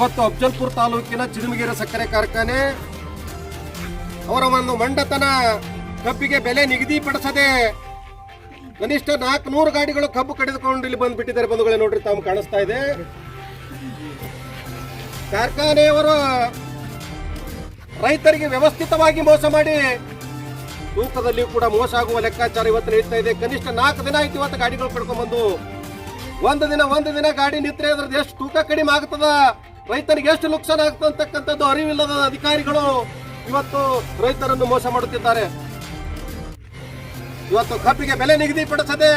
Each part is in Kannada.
ಇವತ್ತು ಅಫ್ಜಲ್ಪುರ್ ತಾಲೂಕಿನ ಚಿರುಮಗಿರಿ ಸಕ್ಕರೆ ಕಾರ್ಖಾನೆ ಅವರ ಒಂದು ಮಂಡತನ ಕಬ್ಬಿಗೆ ಬೆಲೆ ನಿಗದಿಪಡಿಸದೆ ಕನಿಷ್ಠ ನಾಲ್ಕುನೂರು ಗಾಡಿಗಳು ಕಬ್ಬು ಕಡಿದುಕೊಂಡು ಇಲ್ಲಿ ಬಂದ್ಬಿಟ್ಟಿದ್ದಾರೆ ಬಂಧುಗಳೇ, ನೋಡ್ರಿ, ತಾವು ಕಾಣಿಸ್ತಾ ಇದೆ. ಕಾರ್ಖಾನೆಯವರು ರೈತರಿಗೆ ವ್ಯವಸ್ಥಿತವಾಗಿ ಮೋಸ ಮಾಡಿ ತೂಕದಲ್ಲಿ ಕೂಡ ಮೋಸ ಆಗುವ ಲೆಕ್ಕಾಚಾರ ಇವತ್ತು ನಡೀತಾ ಇದೆ. ಕನಿಷ್ಠ ನಾಲ್ಕು ದಿನ ಆಯ್ತು ಇವತ್ತು ಗಾಡಿಗಳು ಕಡ್ಕೊಂಡ್ಬಂದು. ಒಂದು ದಿನ ಒಂದು ದಿನ ಗಾಡಿ ನಿತ್ರೆ ಅದ್ರದ್ದು ಎಷ್ಟು ತೂಕ ಕಡಿಮೆ ಆಗ್ತದ? ರೈತನಿಗೆ ಎಷ್ಟು ನುಕ್ಸಾನ ಆಗ್ತದೆ ಅಂತಕ್ಕಂಥದ್ದು ಅರಿವಿಲ್ಲದ ಅಧಿಕಾರಿಗಳು ಇವತ್ತು ರೈತರನ್ನು ಮೋಸ ಮಾಡುತ್ತಿದ್ದಾರೆ. ಇವತ್ತು ಕಬ್ಬಿಗೆ ಬೆಲೆ ನಿಗದಿಪಡಿಸದೆ,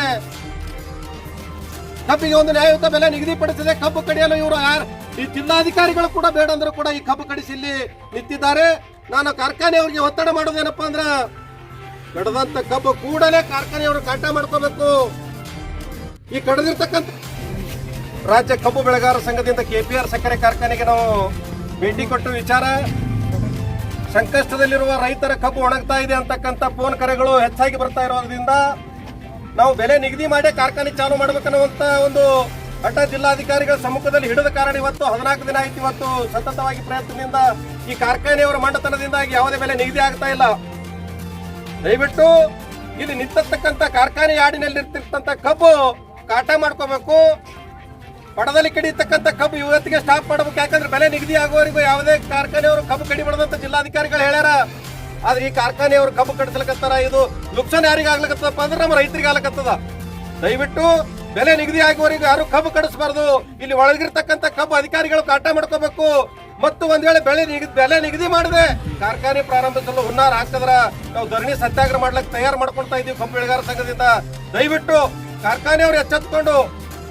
ಕಬ್ಬಿಗೆ ಒಂದು ನ್ಯಾಯಯುತ ಬೆಲೆ ನಿಗದಿಪಡಿಸದೆ ಕಬ್ಬು ಕಡಿಯಲು ಇವರು ಈ ಜಿಲ್ಲಾಧಿಕಾರಿಗಳು ಕೂಡ ಬೇಡ ಅಂದ್ರೂ ಕೂಡ ಈ ಕಬ್ಬು ಕಡಿಸಿ ಇಲ್ಲಿ ನಿಂತಿದ್ದಾರೆ. ನಾನು ಕಾರ್ಖಾನೆಯವರಿಗೆ ಒತ್ತಡ ಮಾಡೋದೇನಪ್ಪಾ ಅಂದ್ರ, ಕಡದಂತ ಕಬ್ಬು ಕೂಡಲೇ ಕಾರ್ಖಾನೆಯವರು ಕಾಟ ಮಾಡ್ಕೋಬೇಕು. ಈ ಕಡದಿರ್ತಕ್ಕಂಥ ರಾಜ್ಯ ಕಬ್ಬು ಬೆಳೆಗಾರರ ಸಂಘದಿಂದ ಕೆ ಪಿ ಆರ್ ಸಕ್ಕರೆ ಕಾರ್ಖಾನೆಗೆ ನಾವು ಭೇಟಿ ಕೊಟ್ಟು ವಿಚಾರ. ಸಂಕಷ್ಟದಲ್ಲಿರುವ ರೈತರ ಕಬ್ಬು ಒಣಗ್ತಾ ಇದೆ ಅಂತಕ್ಕಂಥ ಫೋನ್ ಕರೆಗಳು ಹೆಚ್ಚಾಗಿ ಬರ್ತಾ ಇರೋದ್ರಿಂದ ನಾವು ಬೆಲೆ ನಿಗದಿ ಮಾಡಿ ಕಾರ್ಖಾನೆ ಚಾಲು ಮಾಡಬೇಕನ್ನುವಂಥ ಒಂದು ಅಡ್ಡ ಜಿಲ್ಲಾಧಿಕಾರಿಗಳ ಸಮ್ಮುಖದಲ್ಲಿ ಹಿಡಿದ ಕಾರಣ ಇವತ್ತು ಹದಿನಾಲ್ಕು ದಿನ ಆಯ್ತು. ಇವತ್ತು ಸತತವಾಗಿ ಪ್ರಯತ್ನದಿಂದ ಈ ಕಾರ್ಖಾನೆಯವರ ಮಂಡತನದಿಂದಾಗಿ ಯಾವುದೇ ಬೆಲೆ ನಿಗದಿ ಆಗ್ತಾ ಇಲ್ಲ. ದಯವಿಟ್ಟು ಇಲ್ಲಿ ನಿಂತಿರ್ತಕ್ಕಂಥ ಕಾರ್ಖಾನೆ ಯಾರ್ಡಿನಲ್ಲಿರ್ತಕ್ಕಂಥ ಕಬ್ಬು ಕಾಟ ಮಾಡ್ಕೋಬೇಕು. ಪಡದಲ್ಲಿ ಕಡಿತಕ್ಕಂಥ ಕಬ್ಬು ಇವತ್ತಿಗೆ ಸ್ಟಾಪ್ ಮಾಡಬೇಕು. ಯಾಕಂದ್ರೆ ಬೆಲೆ ನಿಗದಿ ಆಗುವವರೆಗೂ ಯಾವುದೇ ಕಾರ್ಖಾನೆಯವರು ಕಬ್ಬು ಕಡಿಬಾರ್ದಂತ ಜಿಲ್ಲಾಧಿಕಾರಿಗಳು ಹೇಳ್ಯಾರ. ಆದ್ರೆ ಈ ಕಾರ್ಖಾನೆಯವರು ಕಬ್ಬು ಕಡಿಸ್ಲಕತ್ತಾರ ಇದು ನುಕ್ಸಾನ್ ಯಾರಿಗೆ ಆಗ್ಲಕತ್ತದಪ್ಪ ಅಂದ್ರೆ ನಮ್ಮ ರೈತರಿಗೆ ಆಗ್ಲಕತ್ತದ. ದಯವಿಟ್ಟು ಬೆಲೆ ನಿಗದಿ ಆಗುವವರೆಗೂ ಯಾರು ಕಬ್ಬು ಕಡಿಸಬಾರ್ದು. ಇಲ್ಲಿ ಒಳಗಿರ್ತಕ್ಕಂಥ ಕಬ್ಬು ಅಧಿಕಾರಿಗಳು ಕಾಟ ಮಾಡ್ಕೋಬೇಕು. ಮತ್ತು ಒಂದ್ ವೇಳೆ ಬೆಳೆ ನಿಗದಿ, ಬೆಲೆ ನಿಗದಿ ಮಾಡಿದೆ ಕಾರ್ಖಾನೆ ಪ್ರಾರಂಭಿಸಲು ಹುನ್ನಾರ ಹಾಕದ್ರ ನಾವು ಧರಣಿ ಸತ್ಯಾಗ್ರಹ ಮಾಡ್ಲಿಕ್ಕೆ ತಯಾರು ಮಾಡ್ಕೊಳ್ತಾ ಇದೀವಿ ಕಬ್ಬು ಬೆಳೆಗಾರ ಸಂಘದಿಂದ. ದಯವಿಟ್ಟು ಕಾರ್ಖಾನೆಯವರು ಎಚ್ಚೆತ್ತುಕೊಂಡು